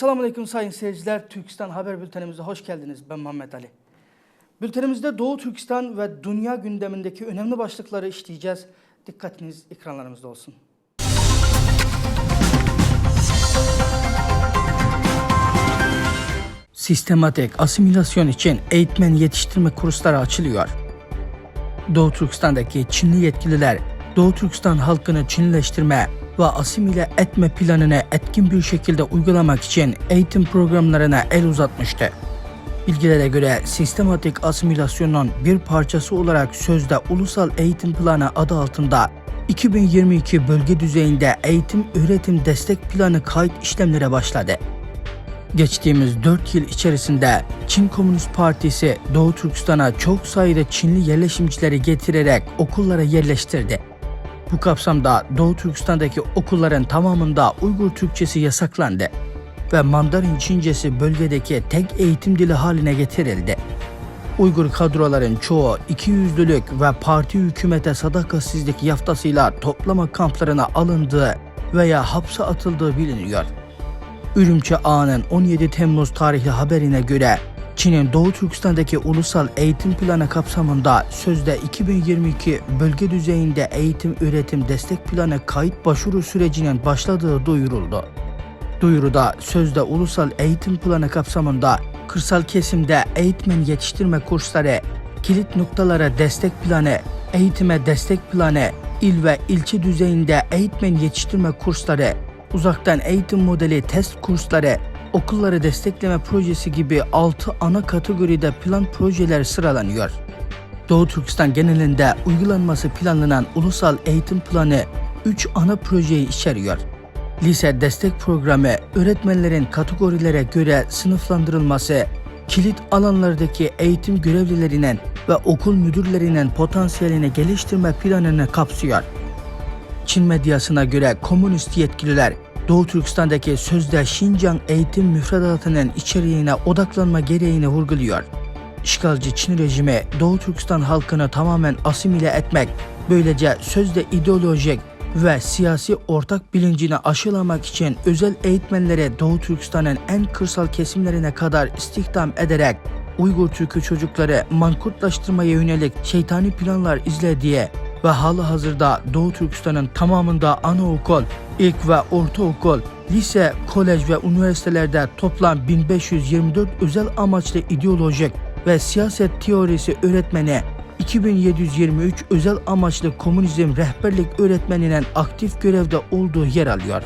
Esselamu Aleyküm sayın seyirciler. Türkistan Haber Bültenimize hoş geldiniz. Ben Muhammed Ali. Bültenimizde Doğu Türkistan ve dünya gündemindeki önemli başlıkları işleyeceğiz. Dikkatiniz ekranlarımızda olsun. Sistematik asimilasyon için eğitmen yetiştirme kursları açılıyor. Doğu Türkistan'daki Çinli yetkililer Doğu Türkistan halkını Çinleştirme ve asimile etme planını etkin bir şekilde uygulamak için eğitim programlarına el uzatmıştı. Bilgilere göre sistematik asimilasyonun bir parçası olarak sözde Ulusal Eğitim Planı adı altında 2022 bölge düzeyinde eğitim öğretim destek planı kayıt işlemlere başladı. Geçtiğimiz 4 yıl içerisinde Çin Komünist Partisi Doğu Türkistan'a çok sayıda Çinli yerleşimcileri getirerek okullara yerleştirdi. Bu kapsamda Doğu Türkistan'daki okulların tamamında Uygur Türkçesi yasaklandı ve Mandarin Çincesi bölgedeki tek eğitim dili haline getirildi. Uygur kadroların çoğu ikiyüzlülük ve parti hükümete sadakatsizlik yaftasıyla toplama kamplarına alındığı veya hapse atıldığı biliniyor. Ürümçi Ağa'nın 17 Temmuz tarihli haberine göre Çin'in Doğu Türkistan'daki ulusal eğitim planı kapsamında sözde 2022 bölge düzeyinde eğitim öğretim destek planı kayıt başvuru sürecinin başladığı duyuruldu. Duyuruda sözde ulusal eğitim planı kapsamında kırsal kesimde eğitmen yetiştirme kursları, kilit noktalara destek planı, eğitime destek planı, il ve ilçe düzeyinde eğitmen yetiştirme kursları, uzaktan eğitim modeli test kursları, okulları destekleme projesi gibi 6 ana kategoride plan projeler sıralanıyor. Doğu Türkistan genelinde uygulanması planlanan ulusal eğitim planı 3 ana projeyi içeriyor. Lise destek programı, öğretmenlerin kategorilere göre sınıflandırılması, kilit alanlardaki eğitim görevlilerinin ve okul müdürlerinin potansiyelini geliştirme planını kapsıyor. Çin medyasına göre komünist yetkililer Doğu Türkistan'daki sözde Şincan eğitim müfredatının içeriğine odaklanma gereğini vurguluyor. İşgalci Çin rejimi Doğu Türkistan halkını tamamen asimile etmek, böylece sözde ideolojik ve siyasi ortak bilincini aşılamak için özel eğitmenlere Doğu Türkistan'ın en kırsal kesimlerine kadar istihdam ederek Uygur Türk'ü çocukları mankurtlaştırmaya yönelik şeytani planlar izlediği ve halı hazırda Doğu Türkistan'ın tamamında anaokul, ilk ve ortaokul, lise, kolej ve üniversitelerde toplam 1524 özel amaçlı ideolojik ve siyaset teorisi öğretmeni 2723 özel amaçlı komünizm rehberlik öğretmeninin aktif görevde olduğu yer alıyor.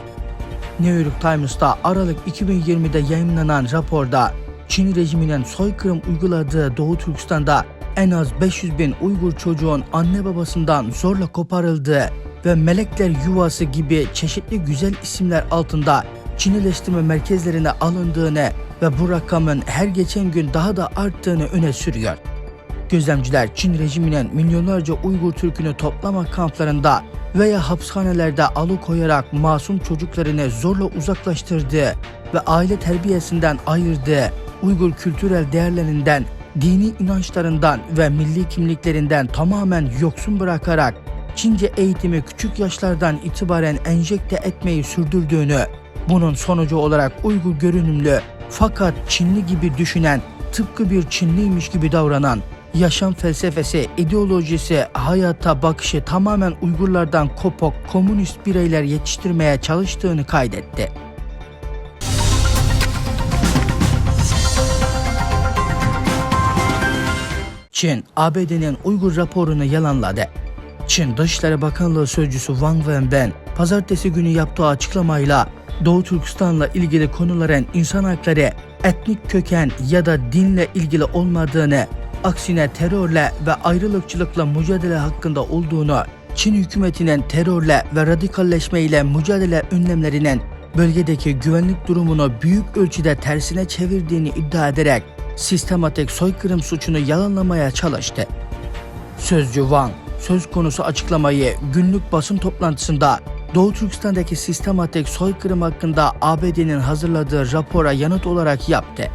New York Times'ta Aralık 2020'de yayınlanan raporda Çin rejiminin soykırım uyguladığı Doğu Türkistan'da en az 500 bin Uygur çocuğun anne babasından zorla koparıldığı ve melekler yuvası gibi çeşitli güzel isimler altında Çinileştirme merkezlerine alındığını ve bu rakamın her geçen gün daha da arttığını öne sürüyor. Gözlemciler Çin rejiminin milyonlarca Uygur Türk'ünü toplama kamplarında veya hapishanelerde alıkoyarak masum çocuklarını zorla uzaklaştırdığı ve aile terbiyesinden ayırdığı Uygur kültürel değerlerinden, dini inançlarından ve milli kimliklerinden tamamen yoksun bırakarak Çince eğitimi küçük yaşlardan itibaren enjekte etmeyi sürdürdüğünü, bunun sonucu olarak Uygur görünümlü fakat Çinli gibi düşünen, tıpkı bir Çinliymiş gibi davranan, yaşam felsefesi, ideolojisi, hayata bakışı tamamen Uygurlardan kopuk komünist bireyler yetiştirmeye çalıştığını kaydetti. Çin, ABD'nin Uygur raporunu yalanladı. Çin Dışişleri Bakanlığı Sözcüsü Wang Wenben, pazartesi günü yaptığı açıklamayla Doğu Türkistan'la ilgili konuların insan hakları, etnik köken ya da dinle ilgili olmadığını, aksine terörle ve ayrılıkçılıkla mücadele hakkında olduğunu, Çin hükümetinin terörle ve radikalleşmeyle mücadele önlemlerinin bölgedeki güvenlik durumunu büyük ölçüde tersine çevirdiğini iddia ederek sistematik soykırım suçunu yalanlamaya çalıştı. Sözcü Wang, söz konusu açıklamayı günlük basın toplantısında Doğu Türkistan'daki sistematik soykırım hakkında ABD'nin hazırladığı rapora yanıt olarak yaptı.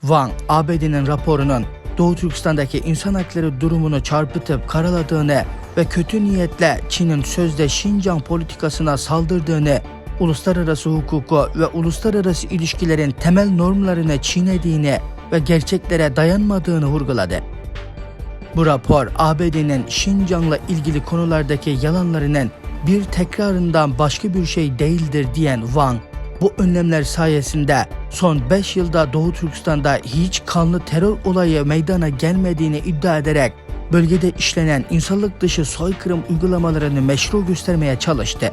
Wang, ABD'nin raporunun Doğu Türkistan'daki insan hakları durumunu çarpıtıp karaladığını ve kötü niyetle Çin'in sözde Şincan politikasına saldırdığını uluslararası hukuku ve uluslararası ilişkilerin temel normlarını çiğnediğini ve gerçeklere dayanmadığını vurguladı. Bu rapor ABD'nin Şincan'la ilgili konulardaki yalanlarının bir tekrarından başka bir şey değildir diyen Wang, bu önlemler sayesinde son 5 yılda Doğu Türkistan'da hiç kanlı terör olayı meydana gelmediğini iddia ederek bölgede işlenen insanlık dışı soykırım uygulamalarını meşru göstermeye çalıştı.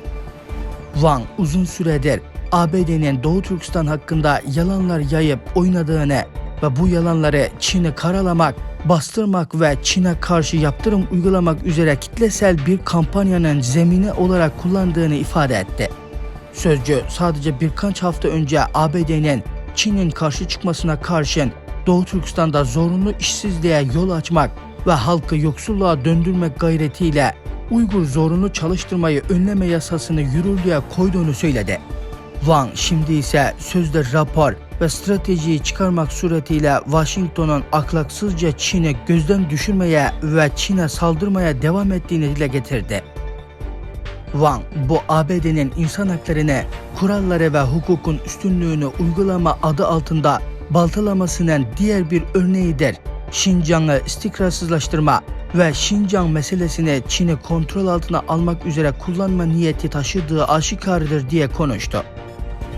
Wang uzun süredir ABD'nin Doğu Türkistan hakkında yalanlar yayıp oynadığını ve bu yalanları Çin'i karalamak, bastırmak ve Çin'e karşı yaptırım uygulamak üzere kitlesel bir kampanyanın zemini olarak kullandığını ifade etti. Sözcü sadece birkaç hafta önce ABD'nin Çin'in karşı çıkmasına karşın Doğu Türkistan'da zorunlu işsizliğe yol açmak ve halkı yoksulluğa döndürmek gayretiyle Uygur zorunlu çalıştırmayı önleme yasasını yürürlüğe koyduğunu söyledi. Wang şimdi ise sözde rapor ve stratejiyi çıkarmak suretiyle Washington'un aklaksızca Çin'i gözden düşürmeye ve Çin'e saldırmaya devam ettiğini dile getirdi. Wang bu ABD'nin insan haklarını, kuralları ve hukukun üstünlüğünü uygulama adı altında baltalamasının diğer bir örneğidir. Şincan'ı istikrarsızlaştırma ve Şincan meselesini Çin'i kontrol altına almak üzere kullanma niyeti taşıdığı aşikardır diye konuştu.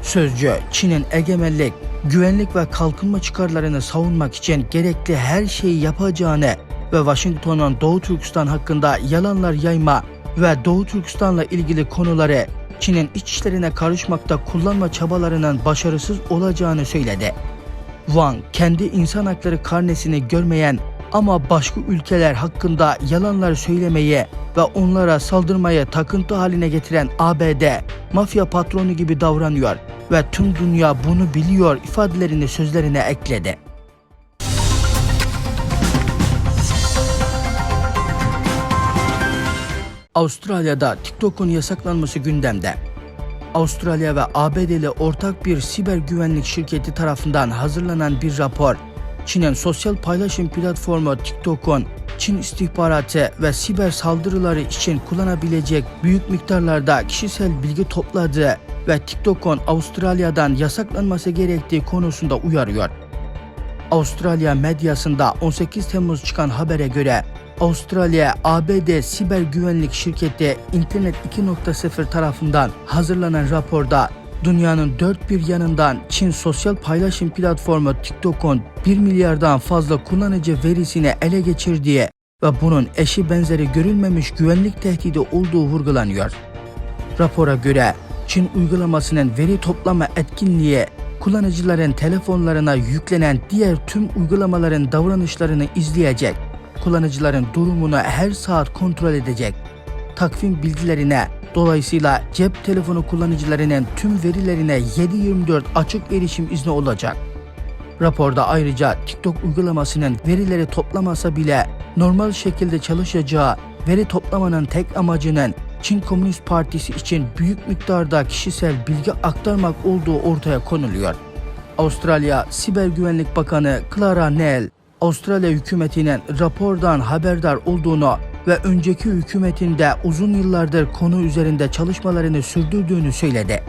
Sözcü, Çin'in egemenlik, güvenlik ve kalkınma çıkarlarını savunmak için gerekli her şeyi yapacağını ve Washington'un Doğu Türkistan hakkında yalanlar yayma ve Doğu Türkistan'la ilgili konuları Çin'in iç işlerine karışmakta kullanma çabalarının başarısız olacağını söyledi. Wang kendi insan hakları karnesini görmeyen ama başka ülkeler hakkında yalanlar söylemeyi ve onlara saldırmaya takıntı haline getiren ABD mafya patronu gibi davranıyor ve tüm dünya bunu biliyor ifadelerini sözlerine ekledi. Avustralya'da TikTok'un yasaklanması gündemde. Avustralya ve ABD'li ortak bir siber güvenlik şirketi tarafından hazırlanan bir rapor, Çin'in sosyal paylaşım platformu TikTok'un Çin istihbaratı ve siber saldırıları için kullanabilecek büyük miktarlarda kişisel bilgi topladığı ve TikTok'un Avustralya'dan yasaklanması gerektiği konusunda uyarıyor. Avustralya medyasında 18 Temmuz çıkan habere göre Avustralya ABD siber güvenlik şirketi Internet 2.0 tarafından hazırlanan raporda dünyanın dört bir yanından Çin sosyal paylaşım platformu TikTok'un 1 milyardan fazla kullanıcı verisini ele geçirdiği ve bunun eşi benzeri görülmemiş güvenlik tehdidi olduğu vurgulanıyor. Rapora göre Çin uygulamasının veri toplama etkinliği kullanıcıların telefonlarına yüklenen diğer tüm uygulamaların davranışlarını izleyecek, kullanıcıların durumunu her saat kontrol edecek, takvim bilgilerine, dolayısıyla cep telefonu kullanıcılarının tüm verilerine 7/24 açık erişim izni olacak. Raporda ayrıca TikTok uygulamasının verileri toplamasa bile normal şekilde çalışacağı, veri toplamanın tek amacının Çin Komünist Partisi için büyük miktarda kişisel bilgi aktarmak olduğu ortaya konuluyor. Avustralya Siber Güvenlik Bakanı Clara Nell, Avustralya hükümetinin rapordan haberdar olduğunu ve önceki hükümetinde uzun yıllardır konu üzerinde çalışmalarını sürdürdüğünü söyledi.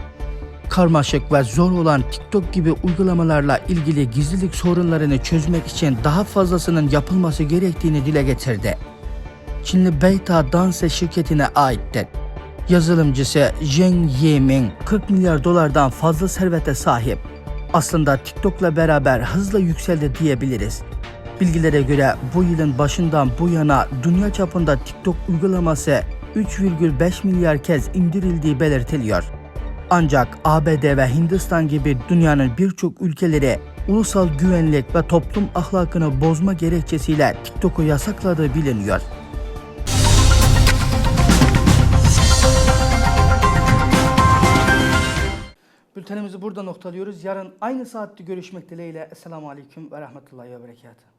Karmaşık ve zor olan TikTok gibi uygulamalarla ilgili gizlilik sorunlarını çözmek için daha fazlasının yapılması gerektiğini dile getirdi. Çinli Beta Danse şirketine aittir. Yazılımcısı Zheng Yiming 40 milyar dolardan fazla servete sahip. Aslında TikTok'la beraber hızla yükseldi diyebiliriz. Bilgilere göre bu yılın başından bu yana dünya çapında TikTok uygulaması 3,5 milyar kez indirildiği belirtiliyor. Ancak ABD ve Hindistan gibi dünyanın birçok ülkeleri ulusal güvenlik ve toplum ahlakını bozma gerekçesiyle TikTok'u yasakladığı biliniyor. Bültenimizi burada noktalıyoruz. Yarın aynı saatte görüşmek dileğiyle. Esselamu Aleyküm ve Rahmetullahi ve Berekatuhu.